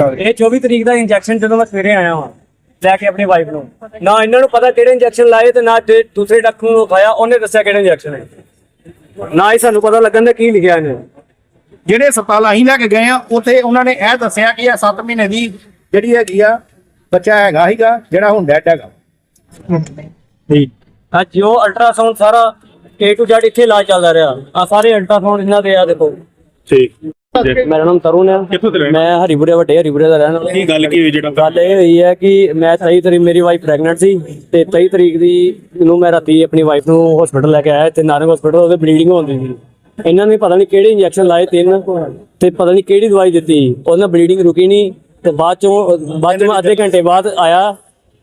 ਇਹ 24 ਤਰੀਕ ਦਾ ਇੰਜੈਕਸ਼ਨ ਜਦੋਂ ਮੈਂ ਸਵੇਰੇ ਆਇਆ ਹਾਂ ਲੈ ਕੇ ਆਪਣੀ ਵਾਈਫ ਨੂੰ। ਨਾ ਇਹਨਾਂ ਨੂੰ ਪਤਾ ਕਿਹੜੇ ਇੰਜੈਕਸ਼ਨ ਲਾਏ ਤੇ ਨਾ ਦੂਸਰੇ ਡਾਕਟਰ ਨੂੰ ਖਾਇਆ ਉਹਨੇ ਦੱਸਿਆ ਕਿਹੜੇ ਇੰਜੈਕਸ਼ਨ ਹੈ ਨਾ ਹੀ ਸਾਨੂੰ ਪਤਾ ਲੱਗਣ ਦਾ ਕੀ ਲਿਖਿਆ ਇਹਨੇ। ਜਿਹੜੇ ਹਸਪਤਾਲ ਅਸੀਂ ਲੈ ਕੇ ਗਏ ਆ ਉੱਥੇ ਉਹਨਾਂ ਨੇ ਇਹ ਦੱਸਿਆ ਕਿ ਇਹ 7 ਮਹੀਨੇ ਦੀ ਜਿਹੜੀ ਹੈਗੀ ਆ ਬੱਚਾ ਹੈਗਾ ਸੀਗਾ ਜਿਹੜਾ ਹੁਣ ਡੈਡ ਹੈਗਾ। ਆ ਜੋ ਅਲਟਰਾਸਾਊਂਡ ਸਾਰਾ A to Z ਇੱਥੇ ਇਲਾਜ ਚੱਲਦਾ ਰਿਹਾ। ਆ ਸਾਰੇ ਅਲਟਰਾਸਾਊਂਡ ਇਹਨਾਂ ਦੇ ਆ ਦੇਖੋ। ਠੀਕ। ਮੇਰਾ ਨਾਮ ਤਰੁਣ ਹੈ ਕਿੱਥੋਂ ਦੇ ਰਹਿਣ ਮੈਂ ਹਰੀਪੁਰੇ ਵੱਡੇ ਹਰੀਪੁਰੇ ਦਾ ਰਹਿਣ ਵਾਲਾ। ਕੀ ਗੱਲ ਕੀ ਹੋਈ ਜਿਹੜਾ ਗੱਲ ਇਹ ਹੋਈ ਹੈ ਕਿ ਮੈਂ 23 ਤਰੀਕ ਮੇਰੀ ਵਾਈਫ ਪ੍ਰੈਗਨੈਂਟ ਸੀ ਤੇ 23 ਤਰੀਕ ਦੀ ਨੂੰ ਮੈਂ ਰਾਤੀ ਆਪਣੀ ਵਾਈਫ ਨੂੰ ਹਸਪੀਟਲ ਲੈ ਕੇ ਆਇਆ ਤੇ ਨਾਰੰਗ ਹਸਪੀਟਲ ਉਹਦੇ ਬਲੀਡਿੰਗ ਹੁੰਦੀ ਸੀ। ਇਹਨਾਂ ਨੇ ਪਤਾ ਨਹੀਂ ਕਿਹੜੇ ਇੰਜੈਕਸ਼ਨ ਲਾਏ ਤਿੰਨ ਤੇ ਪਤਾ ਨਹੀਂ ਕਿਹੜੀ ਦਵਾਈ ਦਿੱਤੀ। ਉਹਨਾਂ ਬਲੀਡਿੰਗ ਰੁਕੀ ਨਹੀਂ ਤੇ ਬਾਅਦ ਚੋਂ ਬਾਅਦ ਚੋਂ ਮੈਂ ਅੱਧੇ ਘੰਟੇ ਬਾਅਦ ਆਇਆ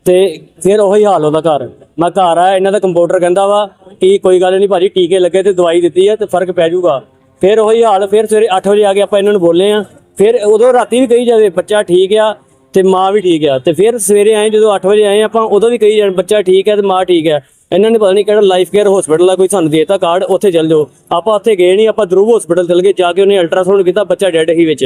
ਤੇ ਫਿਰ ਉਹੀ ਹਾਲ ਉਹਦਾ ਘਰ। ਮੈਂ ਘਰ ਆਇਆ ਇਹਨਾਂ ਦਾ ਕੰਪਿਊਟਰ ਕਹਿੰਦਾ ਵਾ ਕਿ ਕੋਈ ਗੱਲ ਨਹੀਂ ਭਾਜੀ ਟੀਕੇ ਲੱਗੇ ਤੇ ਦਵਾਈ ਦਿੱਤੀ ਹੈ ਤੇ ਫ਼ਰਕ ਪੈ ਜਾਊਗਾ। ਫਿਰ ਉਹੀ ਹਾਲ, ਫਿਰ ਸਵੇਰੇ 8 ਵਜੇ ਆ ਕੇ ਆਪਾਂ ਇਹਨਾਂ ਨੂੰ ਬੋਲੇ ਆ ਫਿਰ ਉਦੋਂ ਰਾਤੀ ਵੀ ਕਹੀ ਜਾਵੇ, ਬੱਚਾ ਠੀਕ ਆ ਤੇ ਮਾਂ ਵੀ ਠੀਕ ਆ। ਤੇ ਫਿਰ ਸਵੇਰੇ ਆਏ, ਜਦੋਂ 8 ਵਜੇ ਆਏ ਆਪਾਂ, ਉਦੋਂ ਵੀ ਕਹੀ ਜਾਣ, ਬੱਚਾ ਠੀਕ ਹੈ ਤੇ ਮਾਂ ਠੀਕ ਹੈ ਇਹਨਾਂ ਨੇ ਪਤਾ ਨਹੀਂ ਕਿਹੜਾ ਲਾਈਫ ਕੇਅਰ ਹਸਪੀਟਲ ਆ, ਕੋਈ ਸਾਨੂੰ ਦੇਤਾ ਕਾਰਡ ਉੱਥੇ ਚੱਲ ਜਾਓ। ਆਪਾਂ ਉੱਥੇ ਗਏ ਨਹੀਂ, ਆਪਾਂ ਧਰੂਵ ਹਸਪੀਟਲ ਚਲ ਗਏ, ਜਾ ਕੇ ਉਹਨੇ ਅਲਟਰਾਸਾਊਂਡ ਕੀਤਾ, ਬੱਚਾ ਡੈਡ ਹੀ ਵਿੱਚ।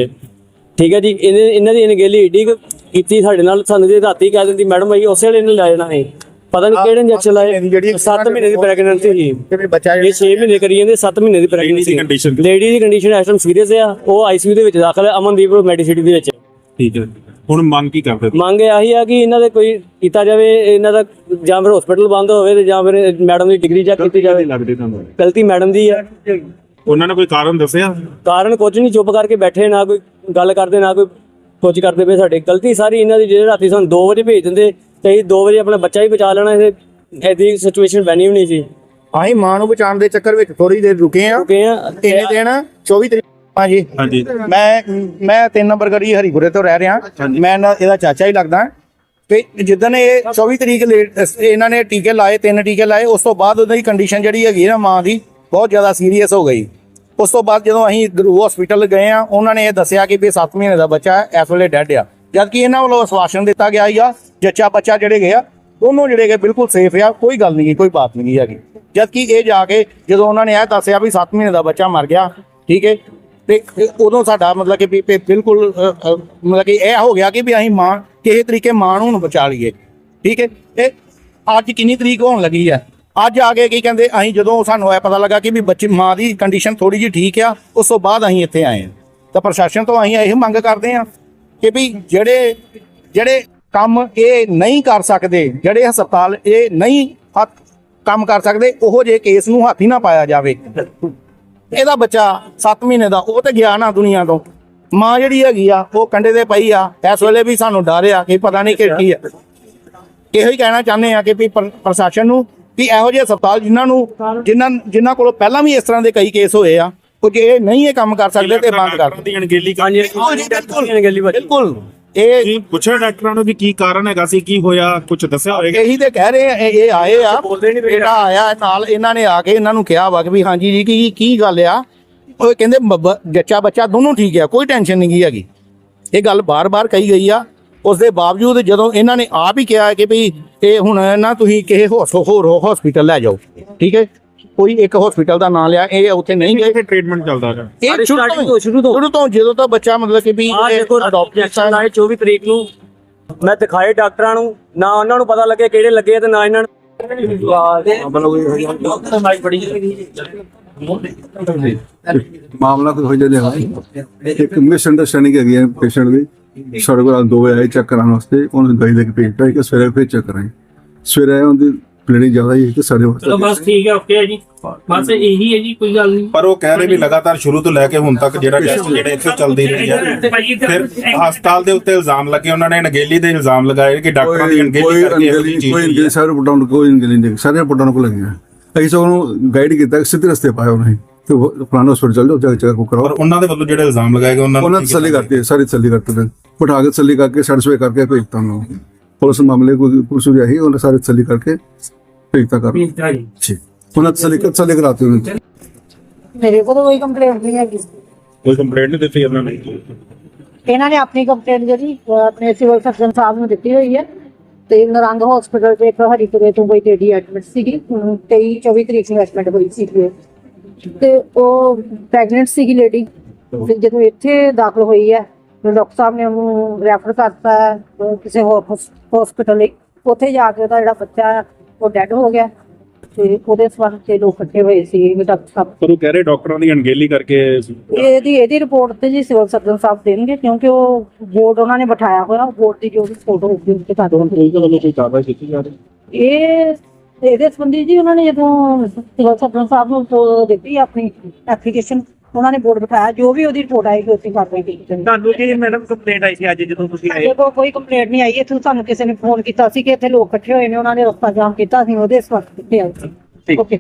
ਠੀਕ ਹੈ ਜੀ, ਇਹਨੇ ਇਹਨਾਂ ਦੀ ਅਣਗਹਿਲੀ ਏਡੀ ਕੁ ਕੀਤੀ ਸਾਡੇ ਨਾਲ, ਸਾਨੂੰ ਜੇ ਰਾਤੀ ਕਹਿ ਦਿੰਦੀ, ਮੈਡਮ ਆਈ ਉਸੇ ਵੇਲੇ ਇਹਨੂੰ ਲੈ ਜਾਣਾ ਹੈ ਪਤਾ ਨਹੀਂ ਕਿਹੜੇ ਇੰਜੈਕਸ਼ਨ ਲਾਏ। ਜਿਹੜੀ 7 ਮਹੀਨੇ ਦੀ ਪ੍ਰੈਗਨੈਂਸੀ ਸੀ। ਇਹ 6 ਮਹੀਨੇ ਕਰੀ ਜਾਂਦੇ 7 ਮਹੀਨੇ ਦੀ ਪ੍ਰੈਗਨੈਂਸੀ condition? ਲੇਡੀ ਦੀ ਕੰਡੀਸ਼ਨ ਇਸ ਟਾਈਮ ਸੀਰੀਅਸ ਆ। ਉਹ ਆਈਸੀਯੂ ਦੇ ਵਿੱਚ ਦਾਖਲ ਹੈ ਅਮਨਦੀਪ ਮੈਡੀਸਿਟੀ ਦੇ ਵਿੱਚ। ਠੀਕ ਹੈ। ਹੁਣ ਮੰਗ ਕੀ ਕਰਦੇ ਮੰਗ ਇਹ ਆਹੀ ਆ ਕਿ ਇਹਨਾਂ ਦੇ ਕੋਈ ਕੀਤਾ ਜਾਵੇ ਇਹਨਾਂ ਦਾ ਜਾਂ ਫਿਰ ਹਸਪੀਟਲ ਬੰਦ ਹੋਵੇ ਤੇ ਜਾਂ ਫਿਰ ਮੈਡਮ ਦੀ ਡਿਗਰੀ ਚੈੱਕ ਕੀਤੀ ਜਾਵੇ। ਲੱਗਦੇ ਤੁਹਾਨੂੰ? ਗਲਤੀ ਮੈਡਮ ਦੀ ਆ। ਉਹਨਾਂ ਨੇ ਕੋਈ ਕਾਰਨ ਦੱਸਿਆ? ਕਾਰਨ ਕੁਝ ਨਹੀਂ ਚੁੱਪ ਕਰਕੇ ਬੈਠੇ ਨਾ ਕੋਈ ਗੱਲ ਕਰਦੇ ਨਾ ਕੋਈ ਕੁਝ ਕਰਦੇ ਪਏ ਸਾਡੇ। ਗਲਤੀ ਸਾਰੀ ਇਹਨਾਂ ਦੀ ਜਿਹੜੇ ਰਾਤੀ ਸਾਨੂੰ 2 ਵਜੇ ਭੇਜ ਦਿੰਦੇ ਤੇ ਅਸੀਂ 2 ਵਜੇ ਆਪਣਾ ਬੱਚਾ ਹੀ ਬਚਾ ਲੈਣਾ ਇਹ ਐਦੀ ਸਿਚੁਏਸ਼ਨ ਬਣੀ ਨਹੀਂ ਸੀ। ਅਸੀਂ ਮਾਂ ਨੂੰ ਬਚਾਉਣ ਦੇ ਚੱਕਰ ਵਿੱਚ ਥੋੜੀ ਦੇਰ ਰੁਕੇ ਆ। ਰੁਕੇ ਆ ਇਹਨੇ ਦਿਨ 24 ਤਰੀਕ ਹਾਂਜੀ। ਹਾਂਜੀ। ਮੈਂ ਮੈਂ 3 ਨੰਬਰ ਗਲੀ ਹਰੀਪੁਰੇ ਤੋਂ ਰਹਿ ਰਿਹਾ। ਮੈਂ ਨਾ- ਇਹਦਾ ਚਾਚਾ ਹੀ ਲੱਗਦਾ। ਤੇ ਜਿੱਦਣ ਇਹ 24 ਤਰੀਕ ਲੇਟ- ਇਹਨਾਂ ਨੇ ਟੀਕੇ ਲਾਏ ਤਿੰਨ ਟੀਕੇ ਲਾਏ ਉਸ ਤੋਂ ਬਾਅਦ ਉਹਦੀ ਕੰਡੀਸ਼ਨ ਜਿਹੜੀ ਹੈਗੀ ਨਾ ਮਾਂ ਦੀ ਬਹੁਤ ਜ਼ਿਆਦਾ ਸੀਰੀਅਸ ਹੋ ਗਈ। ਉਸ ਤੋਂ ਬਾਅਦ ਜਦੋਂ ਅਸੀਂ ਗੁਰੂ ਹਸਪੀਟਲ ਗਏ ਆ ਉਹਨਾਂ ਨੇ ਇਹ ਦੱਸਿਆ ਕਿ ਵੀ 7 ਮਹੀਨੇ ਦਾ ਬੱਚਾ ਇਸ ਵੇਲੇ ਡੈਡ ਆ। ਜਦ ਕਿ ਇਹਨਾਂ ਵੱਲੋਂ ਆਸ਼ਵਾਸਨ ਦਿੱਤਾ ਗਿਆ ਹੀ ਜੱਚਾ ਬੱਚਾ ਜਿਹੜੇ ਗਏ ਆ ਦੋਨੋਂ ਜਿਹੜੇ ਗਏ ਬਿਲਕੁਲ ਸੇਫ ਆ ਕੋਈ ਗੱਲ ਨਹੀਂ ਗੀ, ਕੋਈ ਬਾਤ ਨਹੀਂ ਹੈਗੀ। ਜਦ ਕਿ ਇਹ ਜਾ ਕੇ ਜਦੋਂ ਉਹਨਾਂ ਨੇ ਇਹ ਦੱਸਿਆ ਵੀ 7 ਮਹੀਨੇ ਦਾ ਬੱਚਾ ਮਰ ਗਿਆ ਠੀਕ ਹੈ ਤੇ ਉਦੋਂ ਸਾਡਾ ਮਤਲਬ ਕਿ ਵੀ- ਬਿਲਕੁਲ ਮਤਲਬ ਕਿ ਇਹ ਹੋ ਗਿਆ ਕਿ ਵੀ ਅਸੀਂ ਮਾਂ ਕਿਸੇ ਤਰੀਕੇ ਮਾਂ ਨੂੰ ਹੁਣ ਬਚਾ ਲਈਏ ਠੀਕ ਹੈ ਇਹ ਅੱਜ ਕਿੰਨੀ ਤਰੀਕ ਹੋਣ ਲੱਗੀ ਹੈ? ਅੱਜ ਆ ਕੇ ਕੀ ਕਹਿੰਦੇ, ਅਸੀਂ ਜਦੋਂ ਸਾਨੂੰ ਇਹ ਪਤਾ ਲੱਗਾ ਕਿ ਵੀ ਬੱਚੇ, ਮਾਂ ਦੀ ਕੰਡੀਸ਼ਨ ਥੋੜੀ ਜਿਹੀ ਠੀਕ ਆ, ਉਸ ਤੋਂ ਬਾਅਦ ਅਸੀਂ ਇੱਥੇ ਆਏ ਹਾਂ। ਤਾਂ ਪ੍ਰਸ਼ਾਸਨ ਤੋਂ ਅਸੀਂ ਇਹ ਮੰਗ ਕਰਦੇ ਹਾਂ ਕਿ ਵੀ ਜਿਹੜੇ ਜਿਹੜੇ ਕੰਮ ਇਹ ਨਹੀਂ ਕਰ ਸਕਦੇ, ਜਿਹੜੇ ਹਸਪਤਾਲ ਇਹ ਨਹੀਂ ਕੰਮ ਕਰ ਸਕਦੇ, ਉਹੋ ਜਿਹੇ ਕੇਸ ਨੂੰ ਹੱਥ ਹੀ ਨਾ ਪਾਇਆ ਜਾਵੇ। ਇਹਦਾ ਬੱਚਾ 7 ਮਹੀਨੇ ਦਾ, ਉਹ ਤੇ ਗਿਆ ਨਾ ਦੁਨੀਆ ਤੋਂ। ਮਾਂ ਜਿਹੜੀ ਹੈਗੀ ਆ, ਉਹ ਕੰਡੇ ਤੇ ਪਈ ਆ, ਇਸ ਵੇਲੇ ਵੀ ਸਾਨੂੰ ਡਰ ਆ ਕਿ ਪਤਾ ਨਹੀਂ ਕਿ ਕੀ ਆ। ਇਹੋ ਹੀ ਕਹਿਣਾ ਚਾਹੁੰਦੇ ਆ ਕਿ ਵੀ ਪ੍ਰ- ਪ੍ਰਸ਼ਾਸਨ ਨੂੰ ਵੀ ਇਹੋ ਜਿਹੇ ਹਸਪਤਾਲ ਜਿਨ੍ਹਾਂ ਨੂੰ ਜਿਨ੍ਹਾਂ ਜਿਨ੍ਹਾਂ ਕੋਲੋਂ ਪਹਿਲਾਂ ਵੀ ਇਸ ਤਰ੍ਹਾਂ ਦੇ ਕਈ ਕੇਸ ਹੋਏ ਆ ਉਹ ਜੇ ਇਹ ਨਹੀਂ ਇਹ ਕੰਮ ਕਰ ਸਕਦੇ ਤੇ ਬੰਦ ਕਰ ਦੀ ਅਣਗਹਿਲੀ ਕਰ- ਹਾਂਜੀ ਬੱਚੀ ਬਿਲਕੁਲ। ਇਹ ਕੀ ਪੁੱਛਿਆ ਡਾਕਟਰਾਂ ਨੂੰ ਵੀ ਕੀ ਕਾਰਨ ਹੈਗਾ ਸੀ ਕੀ ਹੋਇਆ ਕੁਝ ਦੱਸਿਆ ਹੋਵੇਗਾ? ਇਹੀ ਤੇ ਕਹਿ ਰਹੇ ਆ ਇਹ ਆਏ ਆ ਬੇਟਾ ਆਇਆ ਨਾਲ ਇਹਨਾਂ ਨੇ ਆ ਕੇ ਇਹਨਾਂ ਨੂੰ ਕਿਹਾ ਵਾ ਕਿ ਵੀ ਹਾਂਜੀ ਜੀ ਕੀ ਕੀ ਗੱਲ ਆ? ਉਹ ਕਹਿੰਦੇ ਬ- ਬ- ਜੱਚਾ ਬੱਚਾ ਦੋਨੋਂ ਠੀਕ ਆ ਕੋਈ ਟੈਨਸ਼ਨ ਨਹੀਂ ਹੈਗੀ। ਇਹ ਗੱਲ ਬਾਰ-ਬਾਰ ਕਹੀ ਗਈ ਆ। ਉਸ ਦੇ ਬਾਵਜੂਦ ਜਦੋਂ ਇਹਨਾਂ ਨੇ ਆਪ ਹੀ ਕਿਹਾ ਕਿ ਵੀ ਇਹ ਹੁਣ ਨਾ ਤੁਸੀਂ ਕਿਸੇ ਹੋਰ ਹੋਰ ਹਸਪੀਟਲ ਲੈ ਜਾਓ ਠੀਕ ਹੈ? ਕੋਈ ਇੱਕ ਹਸਪੀਟਲ ਦਾ ਨਾਂ ਲਿਆ ਇਹ ਉੱਥੇ ਨਹੀਂ ਗਏ। ਇਹ ਟ੍ਰੀਟਮੈਂਟ ਚੱਲਦਾ ਹੈ ਇਹ ਸਾਰੇ ਤੋਂ ਸ਼ੁਰੂ ਤੋਂ। ਸ਼ੁਰੂ ਤੋਂ ਜਦੋਂ ਤੋਂ ਬੱਚਾ ਮਤਲਬ ਕਿ ਵੀ ਆ ਦੇਖੋ ਅਡਾਪਟ ਇੰਜੈਕਸ਼ਨ ਲਾਏ 24 ਤਰੀਕ ਨੂੰ। ਮੈਂ ਦਿਖਾਏ ਡਾਕਟਰਾਂ ਨੂੰ ਨਾ ਉਹਨਾਂ ਨੂੰ ਪਤਾ ਲੱਗੇ ਕਿਹੜੇ ਲੱਗੇ ਤੇ ਨਾ ਇਹਨਾਂ ਨੂੰ। ਮਾਮਲਾ ਕੁਝ ਹੋ ਜਾਂਦਾ ਹੈ। ਇੱਕ ਮਿਸ ਅੰਡਰਸਟੈਂਡਿੰਗ ਹੈਗੀ ਹੈ ਪੇਸ਼ੈਂਟ ਦੀ। ਸਾਡੇ ਕੋਲ ਦੋ ਵਜੇ ਆਏ ਚੈੱਕ ਕਰਾਉਣ ਵਾਸਤੇ ਉਹਨੂੰ ਦਵਾਈ ਦੇ ਕੇ ਭੇਜਤਾ ਕਿ ਸਵੇਰੇ ਫਿਰ ਚੈੱਕ ਕਰਾਂਗੇ। ਸਵੇਰੇ ਉਹਦੀ ਬਲੀਡਿੰਗ ਜ਼ਿਆਦਾ ਹੀ ਹੈ ਕਿ ਸਾਡੇ ਚਲੋ ਵਾਸਤੇ ਬਸ ਠੀਕ ਹੈ ਓਕੇ ਹੈ ਜੀ। ਬਸ ਇਹੀ ਹੈ ਜੀ ਕੋਈ ਗੱਲ ਨਹੀਂ। ਪਰ ਉਹ ਕਹਿ ਰਹੇ ਵੀ ਲਗਾਤਾਰ ਸ਼ੁਰੂ ਤੋਂ ਲੈ ਕੇ ਹੁਣ ਤੱਕ ਜਿਹੜਾ ਟੈਸਟ ਜਿਹੜੇ ਇੱਥੇ ਚੱਲਦੀ ਰਹੀ ਹੈ ਫਿਰ ਹਸਪਤਾਲ ਦੇ ਉੱਤੇ ਇਲਜ਼ਾਮ ਲੱਗੇ ਉਹਨਾਂ ਨੇ ਅਣਗਹਿਲੀ ਦੇ ਇਲਜ਼ਾਮ ਲਗਾਏ ਕਿ ਡਾਕਟਰਾਂ ਦੀ ਅਣਗਹਿਲੀ ਕੋਈ ਕਰਕੇ ਇਹੋ ਚੀਜ਼ ਕੋਈ। ਅਣਗਹਿਲੀ ਸਾਰੇ ਨੂੰ ਕੋਈ ਅਣਗਹਿਲੀ ਨਹੀਂ ਸਾਰੇ ਰਿਪੋਰਟਾਂ ਕੋਲ ਲੱਗੀਆਂ। ਅਸੀਂ ਸਭ ਨੂੰ ਗਾਈਡ ਕੀਤਾ ਕਿ ਸਿੱਧੇ ਰਸਤੇ ਪਾਇਆ ਉਹਨੇ ਕਿ ਉਹ ਫਲਾਣਾ ਹਸਪਤਾਲ ਚੱਲ ਜਾਓ ਜਾ ਕੇ ਚੈੱਕ ਪਰ ਕਰਾਓ ਉਹਨਾਂ ਦੇ ਵੱਲੋਂ ਜਿਹੜੇ ਇਲਜ਼ਾਮ ਲਗਾਏ ਗਏ ਉਹਨਾਂ ਨੂੰ ਉਹਨਾਂ ਕੀ ਤਸੱਲੀ ਹੈ, ਸਾਰੀ ਤਸੱਲੀ ਕਰਤੇ ਨੇ ਬਿਠਾ ਕੇ ਤਸੱਲੀ ਕਰਕੇ ਸੈਟੀਸਫਾਈ ਕਰਕੇ ਭੇਜਤਾ ਉਹਨਾਂ ਨੂੰ। ਪੁਲਿਸ ਮਾਮਲੇ ਕੋਈ ਪੁਲਿਸ ਵੀ ਆਈ ਉਹਨੇ ਸਾਰੀ ਤਸੱਲੀ ਕਰਕੇ ਭੇਜਤਾ ਕਰ ਠੀਕ ਹੈ ਜੀ। ਠੀਕ ਉਹਨਾਂ ਤਸੱਲੀ ਤਸੱਲੀ ਕਰਾਤੀ ਉਹਨੇ ਮੇਰੇ ਕੋਲ ਕੋਈ ਕੰਪਲੇਂਟ ਨਹੀਂ ਹੈਗੀ। ਕੋਈ ਕੰਪਲੇਂਟ ਨਹੀਂ ਦਿੱਤੀ ਉਹਨਾਂ ਨੇ? ਇਹਨਾਂ ਨੇ ਆਪਣੀ ਕੰਪਲੇਂਟ ਜਿਹੜੀ ਆਪਣੇ ਸਿਵਲ ਸਰਜਨ ਸਾਹਿਬ ਨੂੰ ਦਿੱਤੀ ਹੋਈ ਹੈ। ਤੇ ਨਰੰਗ ਹਸਪੀਟਲ ਤੇ ਇੱਕ ਹਰੀਪੁਰੇ ਤੋਂ ਕੋਈ ਲੇਡੀ ਐਡਮਿਟ ਸੀਗੀ। ਹੁਣ 23 24 ਤਰੀਕ ਨੂੰ ਐਡਮਿਟ ਹੋਈ ਸੀ। ਤੇ ਉਹ ਪ੍ਰੈਗਨੈਂਟ ਸੀਗੀ ਲੇਡੀ ਜਦੋਂ ਇੱਥੇ ਦਾਖਲ ਹੋਈ ਹੈ ਫਿਰ ਡਾਕਟਰ ਸਾਹਿਬ ਨੇ ਉਹਨੂੰ ਰੈਫਰ ਕਰਤਾ ਅਹ ਕਿਸੇ ਹੋਰ ਹਸਪੀਟਲ ਲਈ। ਉੱਥੇ ਜਾ ਕੇ ਉਹਦਾ ਜਿਹੜਾ ਬੱਚਾ ਹੈ, ਉਹ ਡੈੱਡ ਹੋ ਗਿਆ। ਤੇ ਉਹਦੇ ਸਬੰਧ ਤੇ ਲੋਕ ਇਕੱਠੇ ਹੋਏ ਸੀ ਵੀ ਡਾਕਟਰ ਸਾਹਿਬ। ਪਰ ਉਹ ਕਹਿ ਰਹੇ ਡਾਕਟਰਾਂ ਦੀ ਅਣਗਹਿਲੀ ਕਰਕੇ ਇਹਦੀ ਇਹਦੀ ਰਿਪੋਰਟ ਤੇ ਜੀ ਸਿਵਲ ਸਰਜਨ ਸਾਹਿਬ ਦੇਣਗੇ ਕਿਉਂਕਿ ਉਹ ਬੋਰਡ ਉਹਨਾਂ ਨੇ ਬਿਠਾਇਆ ਹੋਇਆ ਬੋਰਡ ਦੀ ਜੋ ਵੀ ਫੋਟੋ ਹੋਊਗੀ ਉਹ ਤੇ ਕਰ ਦੇਣਗੇ ਕੋਈ ਕਾਰਵਾਈ ਕੀਤੀ ਜਾ ਰਹੀ? ਇਹ ਇਹਦੇ ਸੰਬੰਧੀ ਜੀ ਉਹਨਾਂ ਨੇ ਜਦੋਂ ਸਿਵਲ ਸਰਜਨ ਸਾਹਿਬ ਨੂੰ ਦਿੱਤੀ ਆਪਣੀ ਐਪਲੀਕੇਸ਼ਨ ਉਹਨਾਂ ਨੇ ਬੋਰਡ ਬਿਠਾਇਆ ਜੋ ਵੀ ਉਹਦੀ ਰਿਪੋਰਟ ਆਏਗੀ ਉਸੇ ਕਾਰਵਾਈ ਕੀਤੀ ਜਾਏਗੀ ਤੁਹਾਨੂੰ ਕੀ ਮੈਡਮ ਕੰਪਲੇਂਟ ਆਈ ਸੀ ਅੱਜ ਜਦੋਂ ਤੁਸੀਂ ਆਏ? ਕੋਲ ਕੋਈ ਕੰਪਲੇਂਟ ਨਹੀਂ ਆਈ। ਇੱਥੇ ਸਾਨੂੰ ਕਿਸੇ ਨੇ ਫੋਨ ਕੀਤਾ ਸੀ ਕਿ ਇੱਥੇ ਲੋਕ ਇਕੱਠੇ ਹੋਏ ਨੇ ਉਹਨਾਂ ਨੇ ਰਸਤਾ ਜਾਮ ਕੀਤਾ ਸੀ ਉਹਦੇ ਸਵਾਲ ਕਿੱਥੇ ਆਏ ਸੀ ਓਕੇ